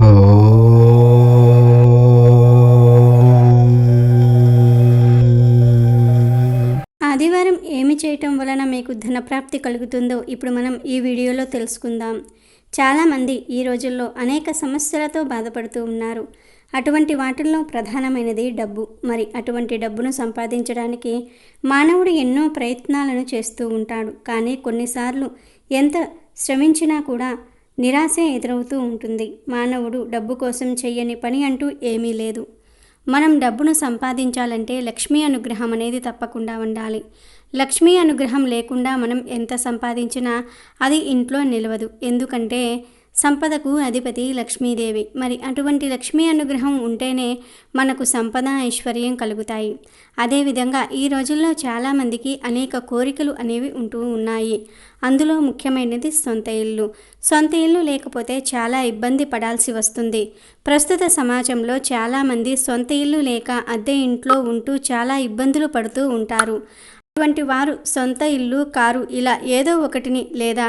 ఆదివారం ఏమి చేయటం వలన మీకు ధనప్రాప్తి కలుగుతుందో ఇప్పుడు మనం ఈ వీడియోలో తెలుసుకుందాం. చాలామంది ఈ రోజుల్లో అనేక సమస్యలతో బాధపడుతూ ఉన్నారు. అటువంటి వాటిల్లో ప్రధానమైనది డబ్బు. మరి అటువంటి డబ్బును సంపాదించడానికి మానవుడు ఎన్నో ప్రయత్నాలను చేస్తూ ఉంటాడు. కానీ కొన్నిసార్లు ఎంత శ్రమించినా కూడా నిరాశ ఎదురవుతూ ఉంటుంది. మానవుడు డబ్బు కోసం చెయ్యని పని అంటూ ఏమీ లేదు. మనం డబ్బును సంపాదించాలంటే లక్ష్మీ అనుగ్రహం అనేది తప్పకుండా ఉండాలి. లక్ష్మీ అనుగ్రహం లేకుండా మనం ఎంత సంపాదించినా అది ఇంట్లో నిలవదు. ఎందుకంటే సంపదకు అధిపతి లక్ష్మీదేవి. మరి అటువంటి లక్ష్మీ అనుగ్రహం ఉంటేనే మనకు సంపద ఐశ్వర్యం కలుగుతాయి. అదేవిధంగా ఈ రోజుల్లో చాలామందికి అనేక కోరికలు అనేవి ఉంటూ ఉన్నాయి. అందులో ముఖ్యమైనది సొంత ఇల్లు. సొంత ఇల్లు లేకపోతే చాలా ఇబ్బంది పడాల్సి వస్తుంది. ప్రస్తుత సమాజంలో చాలామంది సొంత ఇల్లు లేక అద్దె ఇంట్లో ఉంటూ చాలా ఇబ్బందులు పడుతూ ఉంటారు. అటువంటి వారు సొంత ఇల్లు కారు ఇలా ఏదో ఒకటిని లేదా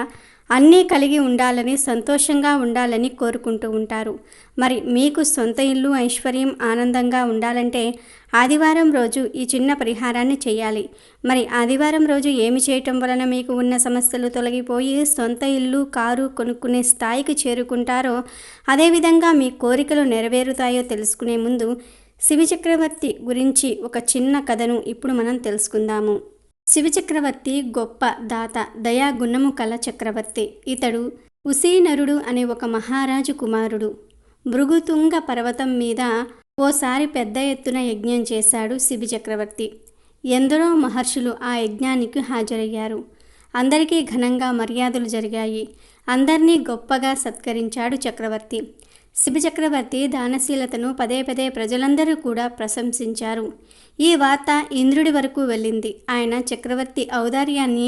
అన్నీ కలిగి ఉండాలని సంతోషంగా ఉండాలని కోరుకుంటూ ఉంటారు. మరి మీకు సొంత ఇల్లు ఐశ్వర్యం ఆనందంగా ఉండాలంటే ఆదివారం రోజు ఈ చిన్న పరిహారాన్ని చేయాలి. మరి ఆదివారం రోజు ఏమి చేయటం వలన మీకు ఉన్న సమస్యలు తొలగిపోయి సొంత ఇల్లు కారు కొనుక్కునే స్థాయికి చేరుకుంటారో అదేవిధంగా మీ కోరికలు నెరవేరుతాయో తెలుసుకునే ముందు శివచక్రవర్తి గురించి ఒక చిన్న కథను ఇప్పుడు మనం తెలుసుకుందాము. శివచక్రవర్తి గొప్ప దాత దయాగుణము కల చక్రవర్తి. ఇతడు ఉసీనరుడు అనే ఒక మహారాజు కుమారుడు. భృగుతుంగ పర్వతం మీద ఓసారి పెద్ద ఎత్తున యజ్ఞం చేశాడు శిబి చక్రవర్తి ఎందరో మహర్షులు ఆ యజ్ఞానికి హాజరయ్యారు. అందరికీ ఘనంగా మర్యాదలు జరిగాయి. అందరినీ గొప్పగా సత్కరించాడు చక్రవర్తి. శివచక్రవర్తి దానశీలతను పదే పదే ప్రజలందరూ కూడా ప్రశంసించారు. ఈ వార్త ఇంద్రుడి వరకు వెళ్ళింది. ఆయన చక్రవర్తి ఔదార్యాన్ని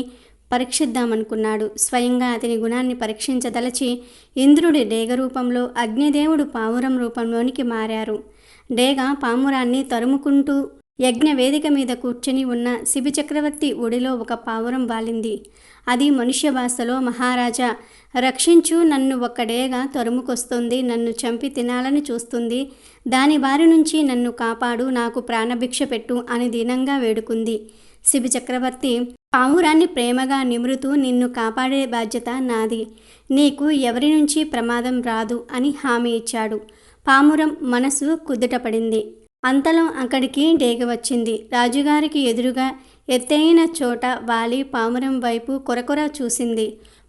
పరీక్షిద్దామనుకున్నాడు. స్వయంగా అతని గుణాన్ని పరీక్షించదలచి ఇంద్రుడి డేగ రూపంలో అగ్నిదేవుడు పావురం రూపంలోనికి మారారు. డేగ పామురాన్ని తరుముకుంటూ యజ్ఞ వేదిక మీద కూర్చొని ఉన్న శివచక్రవర్తి ఒడిలో ఒక పావురం వాలింది. అది మనుష్య భాషలో మహారాజా రక్షించు నన్ను ఒక్కడేగా తరుముకొస్తుంది నన్ను చంపి తినాలని చూస్తుంది దాని బారి నుంచి నన్ను కాపాడు నాకు ప్రాణభిక్ష పెట్టు అని దీనంగా వేడుకుంది. శివచక్రవర్తి పావురాన్ని ప్రేమగా నిమురుతూ నిన్ను కాపాడే బాధ్యత నాది. నీకు ఎవరి నుంచి ప్రమాదం రాదు అని హామీ ఇచ్చాడు. పామురం మనసు కుదుటపడింది. అంతలో అక్కడికి డేగ వచ్చింది. రాజుగారికి ఎదురుగా ఎత్తైన చోట వాలి పామురం వైపు కొరకొర చూసింది.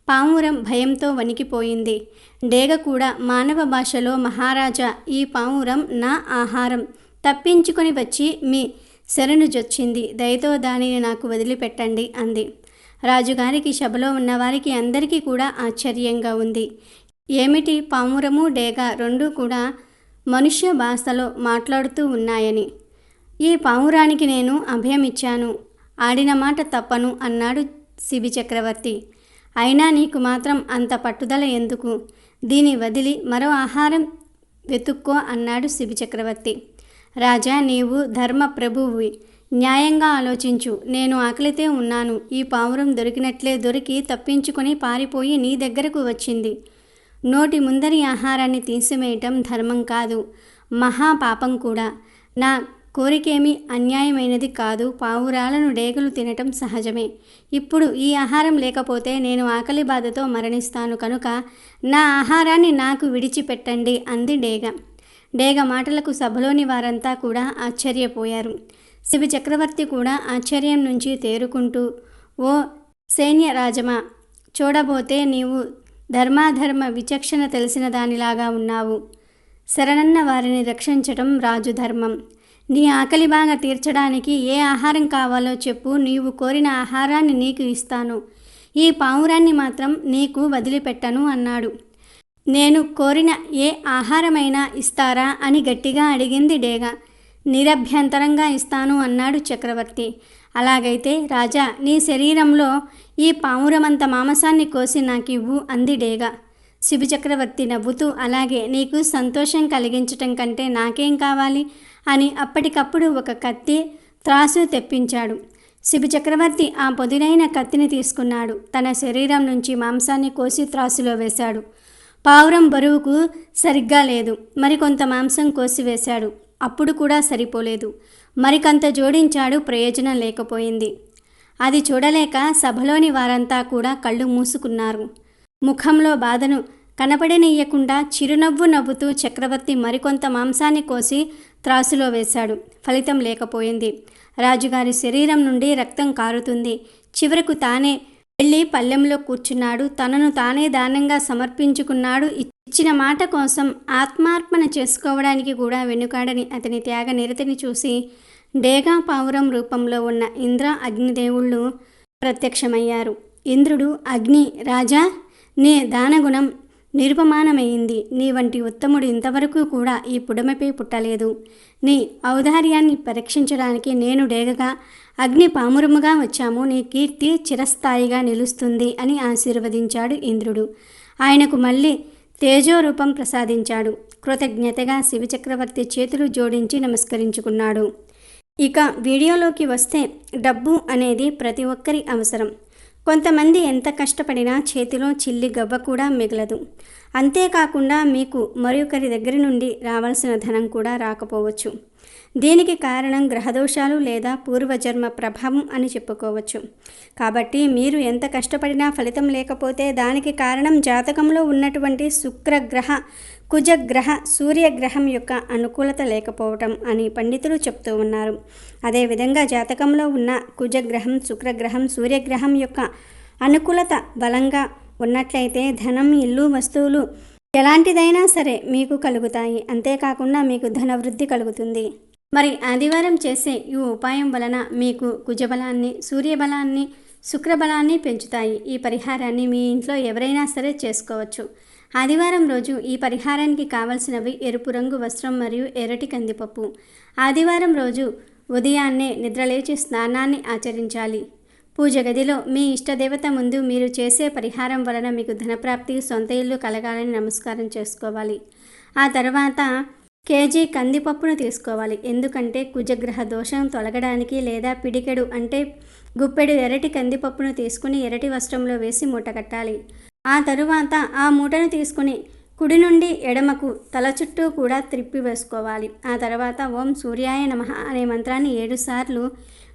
పామురం భయంతో వణికిపోయింది. డేగ కూడా మానవ భాషలో మహారాజా ఈ పామురం నా ఆహారం. తప్పించుకొని వచ్చి మీ శరణు జొచ్చింది. దయతో దానిని నాకు వదిలిపెట్టండి అంది. రాజుగారికి సభలో ఉన్నవారికి అందరికీ కూడా ఆశ్చర్యంగా ఉంది. ఏమిటి పామురము డేగ రెండూ కూడా మనుష్య భాషలో మాట్లాడుతూ ఉన్నాయని. ఈ పావురానికి నేను అభయమిచ్చాను. ఆడిన మాట తప్పను అన్నాడు శిబి చక్రవర్తి. అయినా నీకు మాత్రం అంత పట్టుదల ఎందుకు? దీని వదిలి మరో ఆహారం వెతుక్కో అన్నాడు శిబి చక్రవర్తి. రాజా నీవు ధర్మ ప్రభువువి న్యాయంగా ఆలోచించు. నేను ఆకలితే ఉన్నాను. ఈ పావురం దొరికినట్లే దొరికి తప్పించుకొని పారిపోయి నీ దగ్గరకు వచ్చింది. నోటి ముందరి ఆహారాన్ని తీసివేయటం ధర్మం కాదు. మహాపాపం కూడా. నా కోరికేమీ అన్యాయమైనది కాదు. పావురాలను డేగలు తినటం సహజమే. ఇప్పుడు ఈ ఆహారం లేకపోతే నేను ఆకలి బాధతో మరణిస్తాను కనుక నా ఆహారాన్ని నాకు విడిచిపెట్టండి అంది డేగ. డేగ మాటలకు సభలోని వారంతా కూడా ఆశ్చర్యపోయారు. శివ చక్రవర్తి కూడా ఆశ్చర్యం నుంచి తేరుకుంటూ ఓ సైన్య రాజమా చూడబోతే నీవు ధర్మాధర్మ విచక్షణ తెలిసిన దానిలాగా ఉన్నావు. శరణన్న వారిని రక్షించటం రాజు ధర్మం. నీ ఆకలి బాగా తీర్చడానికి ఏ ఆహారం కావాలో చెప్పు నీవు కోరిన ఆహారాన్ని నీకు ఇస్తాను. ఈ పావురాన్ని మాత్రం నీకు వదిలిపెట్టను అన్నాడు. నేను కోరిన ఏ ఆహారమైనా ఇస్తారా అని గట్టిగా అడిగింది డేగ. నిరభ్యంతరంగా ఇస్తాను అన్నాడు చక్రవర్తి. అలాగైతే రాజా నీ శరీరంలో ఈ పావురమంత మాంసాన్ని కోసి నాకివ్వు అంది డేగ శివచక్రవర్తి నవ్వుతూ అలాగే నీకు సంతోషం కలిగించటం కంటే నాకేం కావాలి? అని అప్పటికప్పుడు ఒక కత్తి త్రాసు తెప్పించాడు. శివచక్రవర్తి ఆ పొదినైన కత్తిని తీసుకున్నాడు. తన శరీరం నుంచి మాంసాన్ని కోసి త్రాసులో వేశాడు. పావురం బరువుకు సరిగ్గా లేదు. మరికొంత మాంసం కోసివేశాడు అప్పుడు కూడా సరిపోలేదు. మరికంత జోడించాడు ప్రయోజనం లేకపోయింది. అది చూడలేక సభలోని వారంతా కూడా కళ్ళు మూసుకున్నారు. ముఖంలో బాధను కనపడనీయకుండా చిరునవ్వు నవ్వుతూ చక్రవర్తి మరికొంత మాంసాన్ని కోసి త్రాసులో వేశాడు. ఫలితం లేకపోయింది. రాజుగారి శరీరం నుండి రక్తం కారుతుంది. చివరకు తానే వెళ్ళి పల్లెంలో కూర్చున్నాడు. తనను తానే దానంగా సమర్పించుకున్నాడు. ఇచ్చిన మాట కోసం ఆత్మార్పణ చేసుకోవడానికి కూడా వెనుకాడని అతని త్యాగ నిరతిని చూసి డేగా పావురం రూపంలో ఉన్న ఇంద్ర అగ్నిదేవుళ్ళు ప్రత్యక్షమయ్యారు. ఇంద్రుడు అగ్ని రాజా నీ దానగుణం నిరుపమానమైంది నీ వంటి ఉత్తముడు ఇంతవరకు కూడా ఈ పుడమపై పుట్టలేదు. నీ ఔదార్యాన్ని పరీక్షించడానికి నేను డేగగా అగ్ని పామురముగా వచ్చాము. నీ కీర్తి చిరస్థాయిగా నిలుస్తుంది అని ఆశీర్వదించాడు ఇంద్రుడు. ఆయనకు మళ్ళీ తేజోరూపం ప్రసాదించాడు. కృతజ్ఞతగా శివచక్రవర్తి చేతులు జోడించి నమస్కరించుకున్నాడు. ఇక వీడియోలోకి వస్తే డబ్బు అనేది ప్రతి ఒక్కరి అవసరం. కొంతమంది ఎంత కష్టపడినా చేతిలో చిల్లి గవ్వ కూడా మిగలదు. అంతేకాకుండా మీకు మరొకరి దగ్గర నుండి రావాల్సిన ధనం కూడా రాకపోవచ్చు. దీనికి కారణం గ్రహదోషాలు లేదా పూర్వజన్మ ప్రభావం అని చెప్పుకోవచ్చు. కాబట్టి మీరు ఎంత కష్టపడినా ఫలితం లేకపోతే దానికి కారణం జాతకంలో ఉన్నటువంటి శుక్రగ్రహ కుజగ్రహ సూర్యగ్రహం యొక్క అనుకూలత లేకపోవటం అని పండితులు చెప్తూ ఉన్నారు. అదేవిధంగా జాతకంలో ఉన్న కుజగ్రహం శుక్రగ్రహం సూర్యగ్రహం యొక్క అనుకూలత బలంగా ఉన్నట్లయితే ధనం ఇల్లు వస్తువులు ఎలాంటిదైనా సరే మీకు కలుగుతాయి. అంతేకాకుండా మీకు ధనవృద్ధి కలుగుతుంది. మరి ఆదివారం చేసే ఈ ఉపాయం వలన మీకు కుజబలాన్ని సూర్యబలాన్ని శుక్రబలాన్ని పెంచుతాయి. ఈ పరిహారాన్ని మీ ఇంట్లో ఎవరైనా సరే చేసుకోవచ్చు. ఆదివారం రోజు ఈ పరిహారానికి కావలసినవి ఎరుపు రంగు వస్త్రం మరియు ఎర్రటి కందిపప్పు. ఆదివారం రోజు ఉదయాన్నే నిద్రలేచి స్నానాన్ని ఆచరించాలి. పూజ గదిలో మీ ఇష్టదేవత ముందు మీరు చేసే పరిహారం వలన మీకు ధనప్రాప్తి సొంత ఇల్లు కలగాలని నమస్కారం చేసుకోవాలి. ఆ తర్వాత కేజీ కందిపప్పును తీసుకోవాలి. ఎందుకంటే కుజగ్రహ దోషం తొలగడానికి లేదా పిడికెడు అంటే గుప్పెడు ఎరటి కందిపప్పును తీసుకుని ఎరటి వస్త్రంలో వేసి మూట కట్టాలి. ఆ తరువాత ఆ మూటను తీసుకుని కుడి నుండి ఎడమకు తల చుట్టూ కూడా త్రిప్పి వేసుకోవాలి. ఆ తర్వాత ఓం సూర్యాయ నమ అనే మంత్రాన్ని ఏడుసార్లు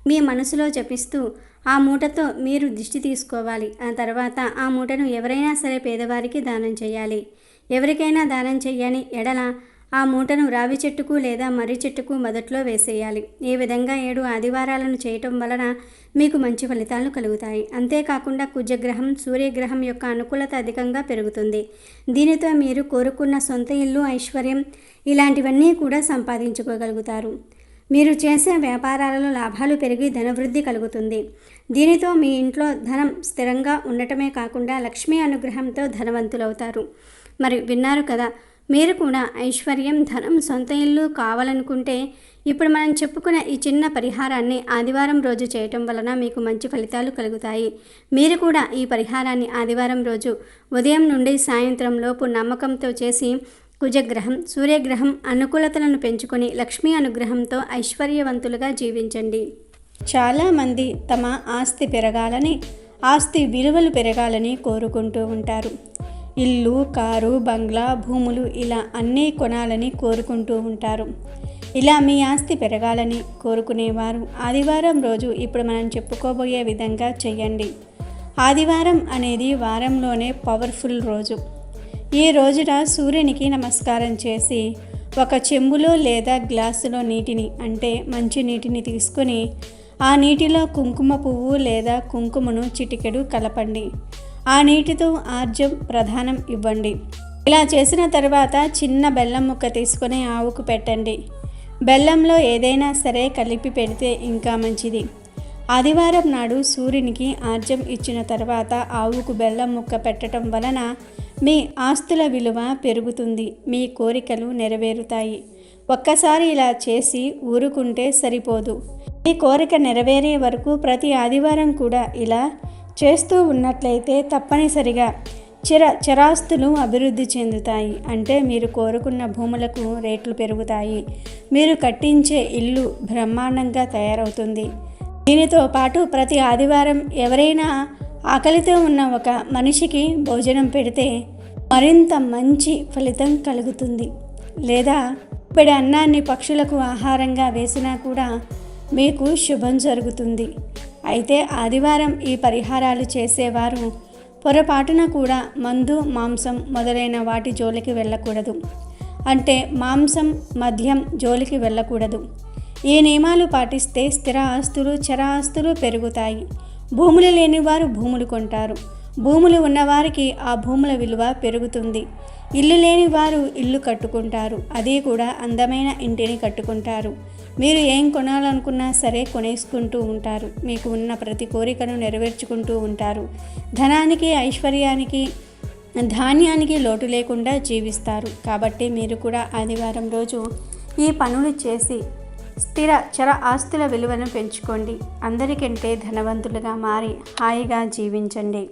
మీ మనసులో జపిస్తూ ఆ మూటతో మీరు దిష్టి తీసుకోవాలి. ఆ తర్వాత ఆ మూటను ఎవరైనా సరే పేదవారికి దానం చేయాలి. ఎవరికైనా దానం చేయని ఎడల ఆ మూటను రావి చెట్టుకు లేదా మర్రి చెట్టుకు మొదట్లో వేసేయాలి. ఈ విధంగా ఏడు ఆదివారాలను చేయటం వలన మీకు మంచి ఫలితాలు కలుగుతాయి. అంతేకాకుండా కుజగ్రహం సూర్యగ్రహం యొక్క అనుకూలత అధికంగా పెరుగుతుంది. దీనితో మీరు కోరుకున్న సొంత ఇల్లు ఐశ్వర్యం ఇలాంటివన్నీ కూడా సంపాదించుకోగలుగుతారు. మీరు చేసే వ్యాపారాలలో లాభాలు పెరిగి ధనవృద్ధి కలుగుతుంది. దీనితో మీ ఇంట్లో ధనం స్థిరంగా ఉండటమే కాకుండా లక్ష్మీ అనుగ్రహంతో ధనవంతులవుతారు. మరి విన్నారు కదా మీరు కూడా ఐశ్వర్యం ధనం సొంత ఇల్లు కావాలనుకుంటే ఇప్పుడు మనం చెప్పుకున్న ఈ చిన్న పరిహారాన్ని ఆదివారం రోజు చేయటం వలన మీకు మంచి ఫలితాలు కలుగుతాయి. మీరు కూడా ఈ పరిహారాన్ని ఆదివారం రోజు ఉదయం నుండి సాయంత్రం లోపు నమ్మకంతో చేసి కుజగ్రహం సూర్యగ్రహం అనుకూలతలను పెంచుకొని లక్ష్మీ అనుగ్రహంతో ఐశ్వర్యవంతులుగా జీవించండి. చాలామంది తమ ఆస్తి పెరగాలని ఆస్తి విలువలు పెరగాలని కోరుకుంటూ ఉంటారు. ఇల్లు కారు బంగ్లా భూములు ఇలా అన్నీ కొనాలని కోరుకుంటూ ఉంటారు. ఇలా మీ ఆస్తి పెరగాలని కోరుకునేవారు. ఆదివారం రోజు ఇప్పుడు మనం చెప్పుకోబోయే విధంగా చెయ్యండి. ఆదివారం అనేది వారంలోనే పవర్ఫుల్ రోజు. ఈ రోజున సూర్యునికి నమస్కారం చేసి ఒక చెంబులో లేదా గ్లాసులో నీటిని అంటే మంచి నీటిని తీసుకొని ఆ నీటిలో కుంకుమ పువ్వు లేదా కుంకుమను చిటికెడు కలపండి. ఆ నీటితో ఆర్జం ప్రధానం ఇవ్వండి. ఇలా చేసిన తర్వాత చిన్న బెల్లం ముక్క తీసుకొని ఆవుకు పెట్టండి. బెల్లంలో ఏదైనా సరే కలిపి పెడితే ఇంకా మంచిది. ఆదివారం నాడు సూర్యునికి ఆర్జం ఇచ్చిన తర్వాత ఆవుకు బెల్లం ముక్క పెట్టడం వలన మీ ఆస్తుల విలువ పెరుగుతుంది మీ కోరికలు నెరవేరుతాయి. ఒక్కసారి ఇలా చేసి ఊరుకుంటే సరిపోదు. మీ కోరిక నెరవేరే వరకు ప్రతి ఆదివారం కూడా ఇలా చేస్తూ ఉన్నట్లయితే తప్పనిసరిగా చిర చిరాస్తులు అభివృద్ధి చెందుతాయి. అంటే మీరు కోరుకున్న భూములకు రేట్లు పెరుగుతాయి. మీరు కట్టించే ఇల్లు బ్రహ్మాండంగా తయారవుతుంది. దీనితో పాటు ప్రతి ఆదివారం ఎవరైనా ఆకలితో ఉన్న ఒక మనిషికి భోజనం పెడితే మరింత మంచి ఫలితం కలుగుతుంది. లేదా ఇప్పటి అన్నాన్ని పక్షులకు ఆహారంగా వేసినా కూడా మీకు శుభం జరుగుతుంది. అయితే ఆదివారం ఈ పరిహారాలు చేసేవారు. పొరపాటున కూడా మందు మాంసం మొదలైన వాటి జోలికి వెళ్ళకూడదు. అంటే మాంసం మద్యం జోలికి వెళ్ళకూడదు. ఈ నియమాలు పాటిస్తే స్థిర ఆస్తులు చర ఆస్తులు పెరుగుతాయి. భూములు లేనివారు భూములు కొంటారు. భూములు ఉన్నవారికి ఆ భూముల విలువ పెరుగుతుంది. ఇల్లు లేని వారు ఇల్లు కట్టుకుంటారు. అది కూడా అందమైన ఇంటిని కట్టుకుంటారు. మీరు ఏం కొనాలనుకున్నా సరే కొనేసుకుంటూ ఉంటారు. మీకు ఉన్న ప్రతి కోరికను నెరవేర్చుకుంటూ ఉంటారు. ధనానికి ఐశ్వర్యానికి ధాన్యానికి లోటు లేకుండా జీవిస్తారు. కాబట్టి మీరు కూడా ఆదివారం రోజు ఈ పనులు చేసి స్థిర చర ఆస్తుల విలువను పెంచుకోండి. అందరికంటే ధనవంతులుగా మారి హాయిగా జీవించండి.